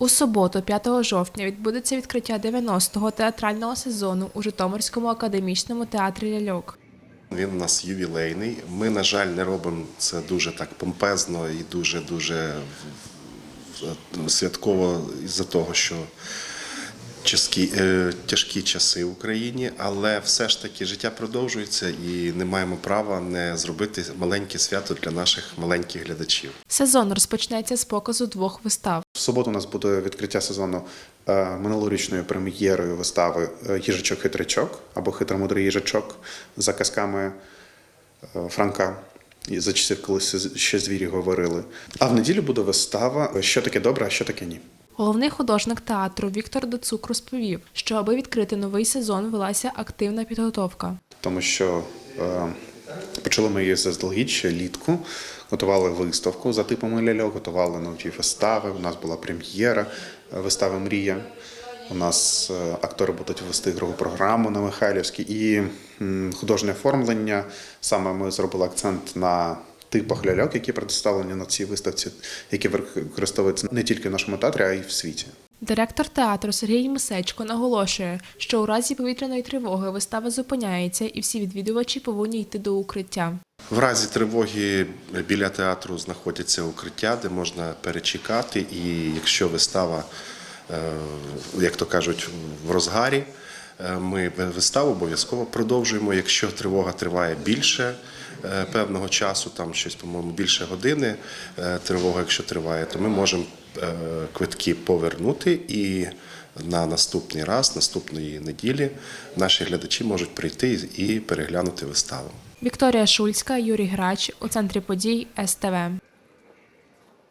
У суботу, 5 жовтня, відбудеться відкриття 90-го театрального сезону у Житомирському академічному театрі ляльок. Він у нас ювілейний. Ми, на жаль, не робимо це дуже так помпезно і дуже дуже святково із-за того, що тяжкі, е, тяжкі часи в Україні, але все ж таки життя продовжується і не маємо права не зробити маленьке свято для наших маленьких глядачів. Сезон розпочнеться з показу двох вистав. В суботу у нас буде відкриття сезону е, минулорічною прем'єрою вистави е, Їжачок-хитрячок або Хитромудрий їжачок за казками Франка. І за часів, коли ще звірі говорили. А в неділю буде вистава Що таке добре, а що таке ні. Головний художник театру Віктор Доцук розповів, що аби відкрити новий сезон, велася активна підготовка. Тому що е, почали ми її заздалегідь ще літку, готували виставку за типами ляльок, готували нові вистави. У нас була прем'єра е, вистави Мрія. У нас е, актори будуть вести ігрову програму на Михайлівській і художнє оформлення. Саме ми зробили акцент на типах ляльок, які представлені на цій виставці, які використовуються не тільки в нашому театрі, а й в світі. Директор театру Сергій Мисечко наголошує, що у разі повітряної тривоги вистава зупиняється і всі відвідувачі повинні йти до укриття. В разі тривоги біля театру знаходяться укриття, де можна перечекати, і якщо вистава, е, як то кажуть, в розгарі, ми виставу обов'язково продовжуємо. Якщо тривога триває більше е, певного часу, там щось, по-моєму, більше години, е, тривога, якщо триває, то ми можемо е, квитки повернути і. На наступний раз, наступної неділі, наші глядачі можуть прийти і переглянути виставу. Вікторія Шульська, Юрій Грач у центрі подій СТВ.